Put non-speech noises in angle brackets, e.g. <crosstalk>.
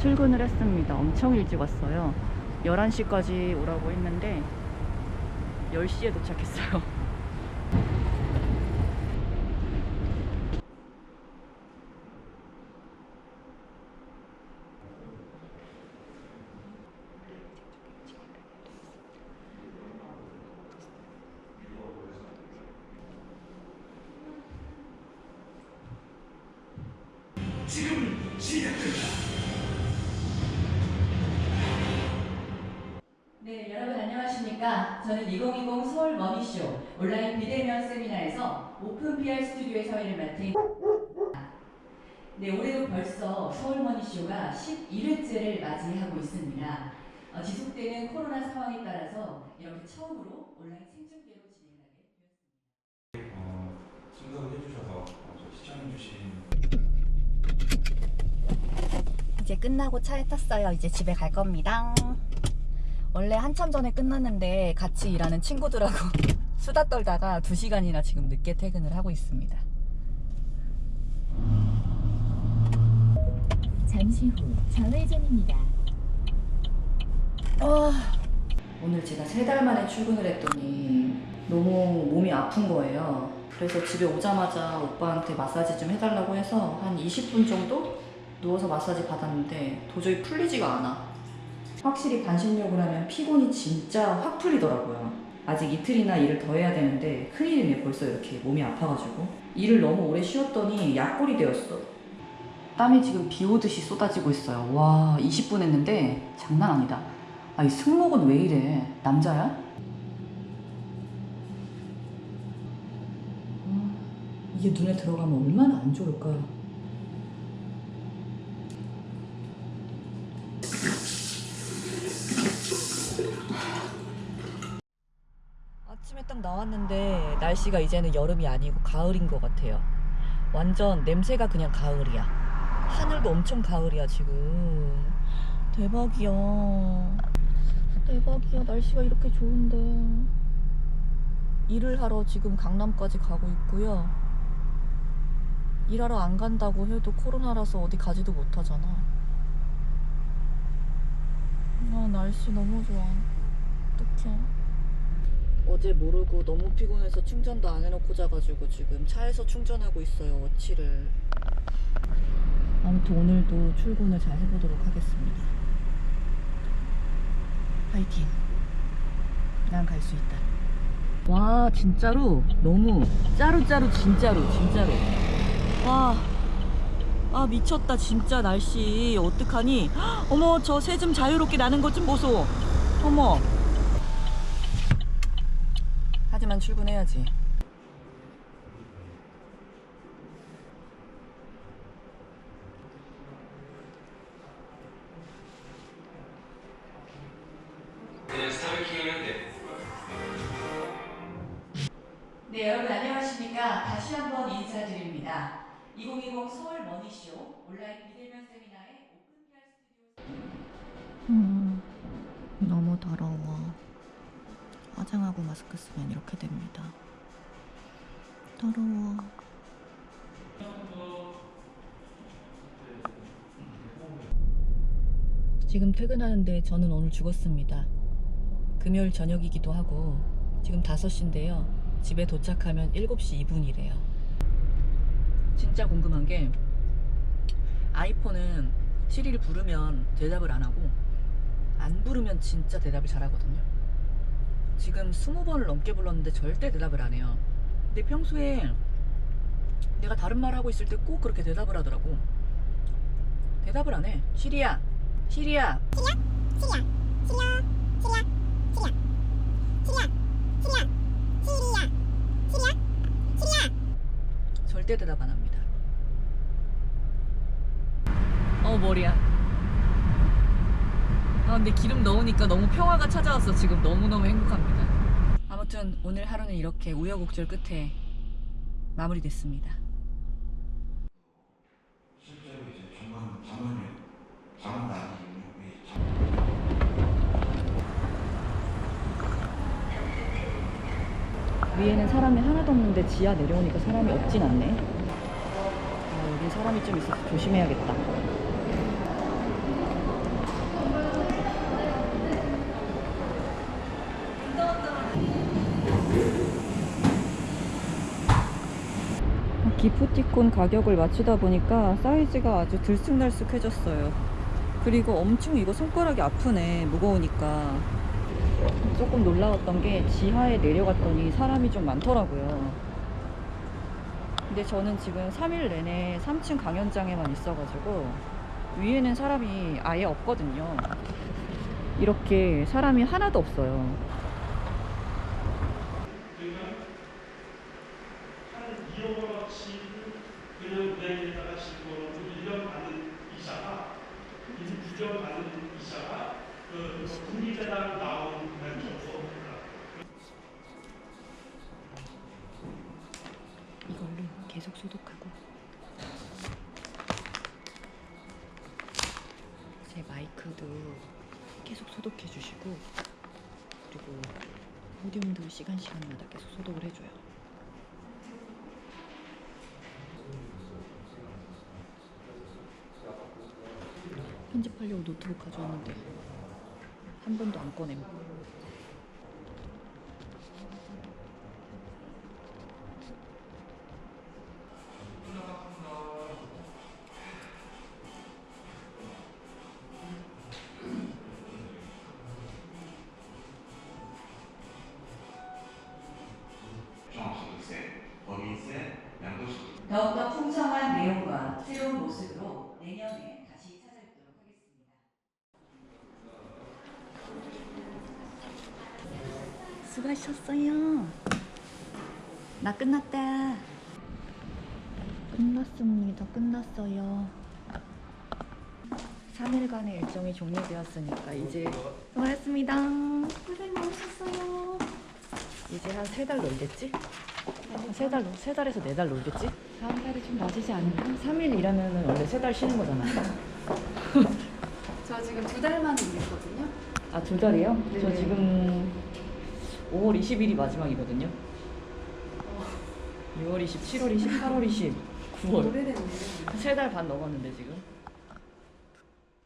출근을 했습니다. 엄청 일찍 왔어요. 11시까지 오라고 했는데 10시에 도착했어요. <laughs> 네, 저는 2020 서울 머니쇼 온라인 비대면 세미나에서 오픈 PR 스튜디오의 사회를 맡은 네, 올해도 벌써 서울 머니쇼가 11회째를 맞이하고 있습니다. 어, 지속되는 코로나 상황에 따라서 이렇게 처음으로 온라인 생중계로 진행하게 되었습니다. 어, 참석을 해주셔서 어, 저 시청해주신 이제 끝나고 차에 탔어요. 이제 집에 갈 겁니다. 원래 한참 전에 끝났는데 같이 일하는 친구들하고 <laughs> 수다 떨다가 2시간이나 지금 늦게 퇴근을 하고 있습니다. 잠시 후 좌회전입니다. 아, 오늘 제가 세 달 만에 출근을 했더니 너무 몸이 아픈 거예요. 그래서 집에 오자마자 오빠한테 마사지 좀 해달라고 해서 한 20분 정도 누워서 마사지 받았는데 도저히 풀리지가 않아. 확실히 반신욕을 하면 피곤이 진짜 확 풀리더라고요. 아직 이틀이나 일을 더 해야 되는데 큰일이네 벌써 이렇게 몸이 아파가지고 일을 너무 오래 쉬었더니 약골이 되었어. 땀이 지금 비 오듯이 쏟아지고 있어요. 와 20분 했는데 장난 아니다. 아, 이 승모근 왜 이래? 남자야? 아, 이게 눈에 들어가면 얼마나 안 좋을까? 아침에 딱 나왔는데 날씨가 이제는 여름이 아니고 가을인 것 같아요. 완전 냄새가 그냥 가을이야. 하늘도 엄청 가을이야 지금. 대박이야. 대박이야. 날씨가 이렇게 좋은데. 일을 하러 지금 강남까지 가고 있고요. 일하러 안 간다고 해도 코로나라서 어디 가지도 못하잖아. 아, 날씨 너무 좋아. 어떡해. 어제 모르고 너무 피곤해서 충전도 안 해놓고 자가지고 지금 차에서 충전하고 있어요. 워치를. 아무튼 오늘도 출근을 잘 해보도록 하겠습니다. 파이팅. 난 갈 수 있다. 와 진짜로 너무 짜루짜루 진짜로 진짜로. 와. 아 미쳤다 진짜 날씨 어떡하니 헉, <gasps> 어머 저 새 좀 자유롭게 나는 것 좀 보소 어머 하지만 출근해야지 네, 여러분 안녕하십니까? 다시 한번 인사드립니다. 2020 서울 머니쇼 온라인 비대면 세미나의 오픈 PR 스튜디오 음, 너무 더러워 화장하고 마스크 쓰면 이렇게 됩니다. 더러워. 지금 퇴근하는데 저는 오늘 죽었습니다. 금요일 저녁이기도 하고 지금 5시인데요. 집에 도착하면 7시 2분이래요. 진짜 궁금한 게 아이폰은 시리를 부르면 대답을 안 하고 안 부르면 진짜 대답을 잘하거든요. 지금 스무 번을 넘게 불렀는데 절대 대답을 안 해요. 근데 평소에 내가 다른 말 하고 있을 때 꼭 그렇게 대답을 하더라고. 대답을 안 해. 시리야, 시리야. 절대 대답 안 합니다. 어 머리야. 아 근데 기름 넣으니까 너무 평화가 찾아왔어. 지금 너무너무 행복합니다. 아무튼 오늘 하루는 이렇게 우여곡절 끝에 마무리됐습니다. 실제로 이제 잠을 위에는 사람이 하나도 없는데 지하 내려오니까 사람이 없진 않네. 아, 여긴 사람이 좀 있어서 조심해야겠다 기프티콘 가격을 맞추다 보니까 사이즈가 아주 들쑥날쑥해졌어요. 그리고 엄청 이거 손가락이 아프네, 무거우니까. 조금 놀라웠던 게 지하에 내려갔더니 사람이 좀 많더라고요. 근데 저는 지금 3일 내내 3층 강연장에만 있어가지고 위에는 사람이 아예 없거든요. 이렇게 사람이 하나도 없어요. 한 2억원어치 그냥 은행에다가 집어넣고 1년 받는 이자가 1년 받는 이자가 그 국민대당 나온 금액 정도 이걸로 계속 소독하고 제 마이크도 계속 소독해 주시고 그리고 포디움도 시간 시간마다 계속 소독을 해줘요. 편집하려고 노트북 가져왔는데 한 번도 안 꺼냄. 수고하셨어요. 나 끝났다. 끝났습니다. 끝났어요. 3일간의 일정이 종료되었으니까 이제 수고하셨습니다. 고생 많으셨어요. 이제 한 세 달 놀겠지? 세 달, 세 달에서 네 달 놀겠지? 다음 달에 좀 낮이지 않을까? 3일 일하면 원래 세 달 쉬는 거잖아. <laughs> 저 지금 두 달 만에 일했거든요. 아, 두 달이요? 저 네네. 지금 5월 20일이 마지막이거든요. 6월 20, 7월 20, 8월 20, 9월. 오래됐네. 세달 반 넘었는데 지금.